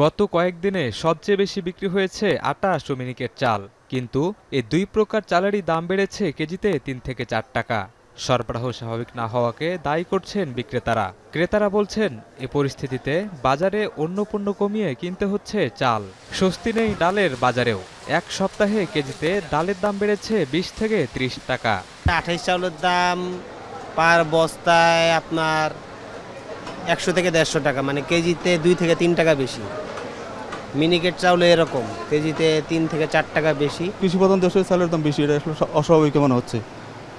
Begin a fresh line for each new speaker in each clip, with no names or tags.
গত কয়েকদিনে সবচেয়ে বেশি বিক্রি হয়েছে আটা মিনিকেট চাল। কিন্তু এই দুই প্রকার চালেরই দাম বেড়েছে কেজিতে তিন থেকে চার টাকা। সরবরাহ স্বাভাবিক না হওয়াকে দায়ী করছেন বিক্রেতারা। ক্রেতারা বলছেন, এ পরিস্থিতিতে বাজারে অন্য পণ্য কমিয়ে কিনতে হচ্ছে চাল। স্বস্তি নেই ডালের বাজারেও। এক সপ্তাহে কেজিতে ডালের দাম বেড়েছে বিশ থেকে ত্রিশ টাকা।
আঠাইশ চাউলের দাম পার বস্তায় আপনার একশো থেকে দেড়শো টাকা মানে কেজিতে দুই থেকে তিন টাকা বেশি। মিনিকেট চাউলে এরকম কেজিতে তিন থেকে চার টাকা বেশি।
কৃষি প্রধান দেশের চালের দাম বেশি এটা আসলে অস্বাভাবিক মনে হচ্ছে।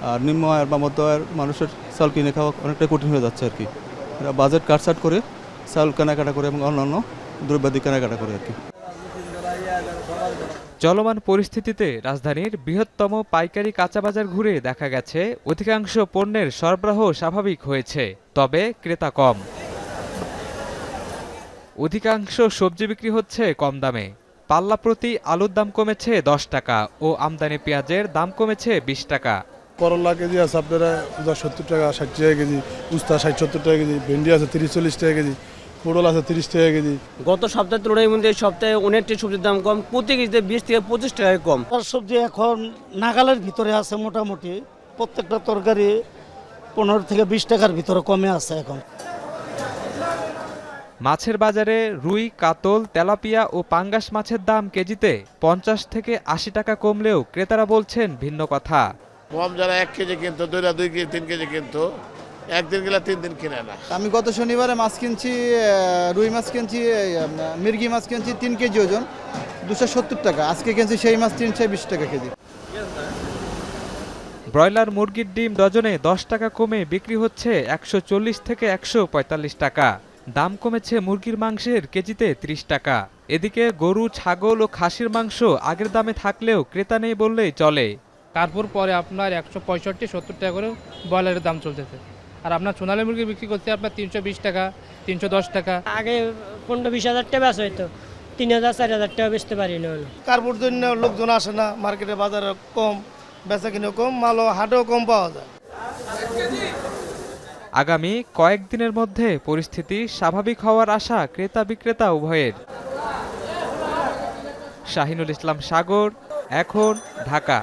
আর নিম্ন আয়ের বা মধ্য আয়ের মানুষের চাল কিনে খাওয়া অনেকটা কঠিন হয়ে যাচ্ছে আর কি। এরা বাজেট কাটছাট করে চাল কেনাকাটা করে এবং অন্যান্য দ্রব্যাদি কেনাকাটা করে আর কি।
চলমান পরিস্থিতিতে রাজধানীর বৃহত্তম পাইকারি কাঁচা বাজার ঘুরে দেখা গেছে অধিকাংশ পণ্যের সরবরাহ স্বাভাবিক হয়েছে তবে ক্রেতা কম। অধিকাংশ সবজি বিক্রি হচ্ছে কম দামে। পাল্লা প্রতি আলুর দাম কমেছে দশ টাকা ও আমদানি পেঁয়াজের দাম কমেছে বিশ টাকা।
করলা কেজি আছে আপনারা সত্তর টাকা ষাট টাকা কেজি উস্তা ষাট সত্তর টাকা কেজি ভেন্ডি আছে তিরিশ চল্লিশ টাকা কেজি পটল আছে তিরিশ টাকা কেজি।
গত সপ্তাহের তুলনায় মধ্যে এই সপ্তাহে অনেকটি সবজির দাম কম প্রতি কেজিতে বিশ থেকে পঁচিশ টাকায় কম।
সবজি এখন নাগালের ভিতরে আছে মোটামুটি। প্রত্যেকটা তরকারি পনেরো থেকে বিশ টাকার ভিতরে কমে আছে এখন।
মাছের বাজারে রুই কাতল তেলাপিয়া ও পাঙ্গাস মাছের দাম কেজিতে পঞ্চাশ থেকে আশি টাকা কমলেও ক্রেতারা বলছেন ভিন্ন কথা।
কম যারা এক কেজি কিনতো দুইটা দুই কেজি তিন কেজি কিনতো একদিন গেলে তিন দিন কিনে না।
আমি গত শনিবারে মাছ কিনছি রুই মাছ কিনছি মির্গি মাছ কিনছি তিন কেজি ওজন দুশো সত্তর টাকা। আজকে কিনছি সেই মাছ তিনশো বিশ টাকা কেজি।
ব্রয়লার মুরগির ডিম ডজনে দশ টাকা কমে বিক্রি হচ্ছে একশো চল্লিশ থেকে একশো পঁয়তাল্লিশ টাকা। দাম কমেছে মুরগির মাংসের কেজিতে ত্রিশ টাকা। এদিকে গরু ছাগল ও খাসির মাংস আগের দামে থাকলেও ক্রেতা নেই বললেই চলে।
তারপর পরে আপনার একশো পঁয়ষট্টি সত্তর টাকা করে ব্রয়লারের দাম চলতেছে। আর আপনার সোনালী মুরগি বিক্রি করতে আপনার তিনশো বিশ টাকা তিনশো দশ টাকা।
আগে পনেরো বিশ হাজার টাকা বেচা হইতো তিন হাজার চার হাজার টাকা বেচতে পারি না হলো।
কার্পুর জন্য লোকজন আসে না মার্কেটে বাজারে কম বেচা কিনে কম মালও হাটেও কম পাওয়া যায়।
আগামী কয়েকদিনের মধ্যে পরিস্থিতি স্বাভাবিক হওয়ার আশা ক্রেতা বিক্রেতা উভয়ের। শাহিনুল ইসলাম সাগর, এখন ঢাকা।